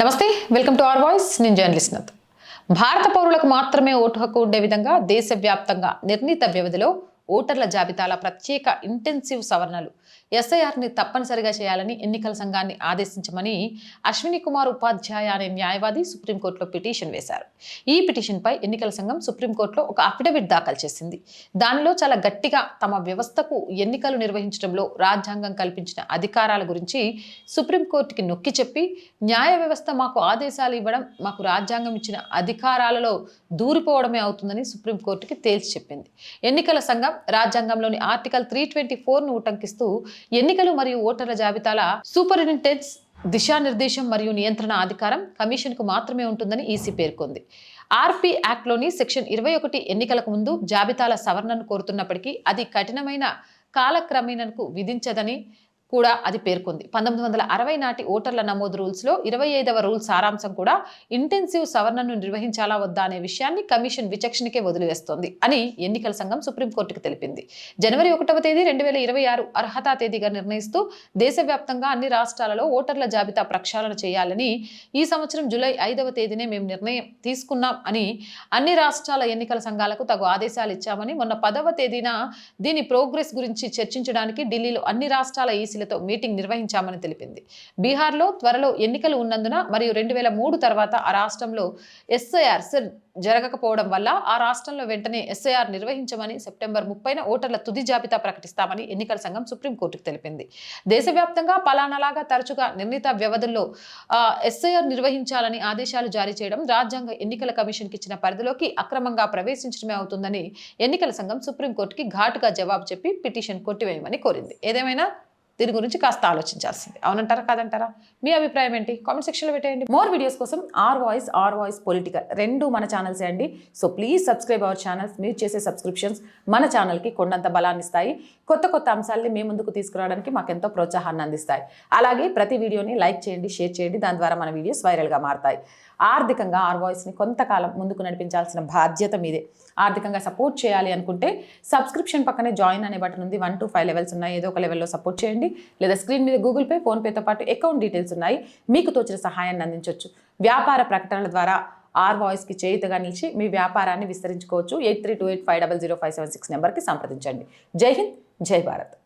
నమస్తే welcome to R voice. నేను journalist నత్. భారత పౌరులకు మాత్రమే ఓటు హక్కు ఉండే విధంగా దేశవ్యాప్తంగా నిర్ణీత వ్యవధిలో ఓటర్ల జాబితాల ప్రత్యేక ఇంటెన్సివ్ సవరణలు. ఎస్ఐఆర్ని తప్పనిసరిగా చేయాలని ఎన్నికల సంఘాన్ని ఆదేశించమని అశ్విని కుమార్ ఉపాధ్యాయ అనే న్యాయవాది సుప్రీంకోర్టులో పిటిషన్ వేశారు. ఈ పిటిషన్పై ఎన్నికల సంఘం సుప్రీంకోర్టులో ఒక అఫిడవిట్ దాఖలు చేసింది. దానిలో చాలా గట్టిగా తమ వ్యవస్థకు ఎన్నికలు నిర్వహించడంలో రాజ్యాంగం కల్పించిన అధికారాల గురించి సుప్రీంకోర్టుకి నొక్కి చెప్పి న్యాయ వ్యవస్థ మాకు ఆదేశాలు ఇవ్వడం మాకు రాజ్యాంగం ఇచ్చిన అధికారాలలో దూరిపోవడమే అవుతుందని సుప్రీంకోర్టుకి తేల్చి చెప్పింది. ఎన్నికల సంఘం రాజ్యాంగంలోని ఆర్టికల్ త్రీ ట్వంటీ ఫోర్ను ఉటంకిస్తూ ఎన్నికలు మరియు ఓటర్ల జాబితాల సూపరింటెండెన్స్ దిశానిర్దేశం మరియు నియంత్రణ అధికారం కమిషన్కు మాత్రమే ఉంటుందని ఈసీ పేర్కొంది. ఆర్పీ యాక్ట్లోని సెక్షన్ ఇరవై ఒకటి ఎన్నికలకు ముందు జాబితాల సవరణను కోరుతున్నప్పటికీ అది కఠినమైన కాలక్రమేణకు విధించదని కూడా అది పేర్కొంది. పంతొమ్మిది వందల అరవై నాటి ఓటర్ల నమోదు రూల్స్లో ఇరవై ఐదవ రూల్ సారాంశం కూడా ఇంటెన్సివ్ సవరణను నిర్వహించాలా వద్దా అనే విషయాన్ని కమిషన్ విచక్షణకే వదిలివేస్తోంది అని ఎన్నికల సంఘం సుప్రీంకోర్టుకు తెలిపింది. జనవరి ఒకటవ తేదీ రెండు వేల ఇరవై ఆరు అర్హత తేదీగా నిర్ణయిస్తూ దేశవ్యాప్తంగా అన్ని రాష్ట్రాలలో ఓటర్ల జాబితా ప్రక్షాళన చేయాలని ఈ సంవత్సరం జూలై ఐదవ తేదీనే మేము నిర్ణయం తీసుకున్నాం అని అన్ని రాష్ట్రాల ఎన్నికల సంఘాలకు తగు ఆదేశాలు ఇచ్చామని మొన్న పదవ తేదీన దీని ప్రోగ్రెస్ గురించి చర్చించడానికి ఢిల్లీలో అన్ని రాష్ట్రాల ఈసీలతో మీటింగ్ నిర్వహించామని తెలిపింది. బీహార్లో త్వరలో ఎన్నికలు ఉన్నందున మరియు రెండు వేల మూడు తర్వాత ఆ రాష్ట్రంలో ఎస్ఐఆర్ సెల్ జరగకపోవడం వల్ల ఆ రాష్ట్రంలో వెంటనే ఎస్ఐఆర్ నిర్వహించమని సెప్టెంబర్ ముప్పైన ఓటర్ల తుది జాబితా ప్రకటిస్తామని ఎన్నికల సంఘం సుప్రీంకోర్టుకు తెలిపింది. దేశవ్యాప్తంగా పలానాలాగా తరచుగా నిర్ణీత వ్యవధుల్లో ఎస్ఐఆర్ నిర్వహించాలని ఆదేశాలు జారీ చేయడం రాజ్యాంగ ఎన్నికల కమిషన్కి ఇచ్చిన పరిధిలోకి అక్రమంగా ప్రవేశించడమే అవుతుందని ఎన్నికల సంఘం సుప్రీంకోర్టుకి ఘాటుగా జవాబు చెప్పి పిటిషన్ కొట్టివేయమని కోరింది. ఏదేమైనా దీని గురించి కాస్త ఆలోచించాల్సింది. అవునంటారా కాదంటారా? మీ అభిప్రాయం ఏంటి? కామెంట్ సెక్షన్లో పెట్టేయండి. మోర్ వీడియోస్ కోసం R voice R voice political రెండు మన ఛానల్స్ అండి. So please subscribe our channels. మీరు చేసే సబ్స్క్రిప్షన్స్ మన ఛానల్కి కొండంత బలాన్ని ఇస్తాయి. కొత్త కొత్త అంశాలని మీ ముందుకు తీసుకురావడానికి మాకు ఎంతో ప్రోత్సాహాన్ని అందిస్తాయి. అలాగే ప్రతి వీడియోని లైక్ చేయండి షేర్ చేయండి. దాని ద్వారా మన వీడియోస్ వైరల్గా మారతాయి. ఆర్థికంగా ఆర్ వాయిస్ని కొంతకాలం ముందుకు నడిపించాల్సిన బాధ్యత మీదే. ఆర్థికంగా సపోర్ట్ చేయాలి అనుకుంటే సబ్స్క్రిప్షన్ పక్కనే జాయిన్ అనే బటన్ ఉంది. వన్ టు ఫైవ్ లెవెల్స్ ఉన్నాయి. ఏదో ఒక లెవెల్లో సపోర్ట్ చేయండి. చేయండి. లేదా స్క్రీన్ మీద గూగుల్ పే ఫోన్పేతో పాటు అకౌంట్ డీటెయిల్స్ ఉన్నాయి. మీకు తోచిన సహాయాన్ని అందించవచ్చు వ్యాపార ప్రకటనల ద్వారా ఆర్ వాయిస్కి చేయుతగా నిలిచి మీ వ్యాపారాన్ని విస్తరించుకోవచ్చు. Eight three two eight five double zero five seven six నెంబర్కి సంప్రదించండి. జై హింద్ జై భారత్.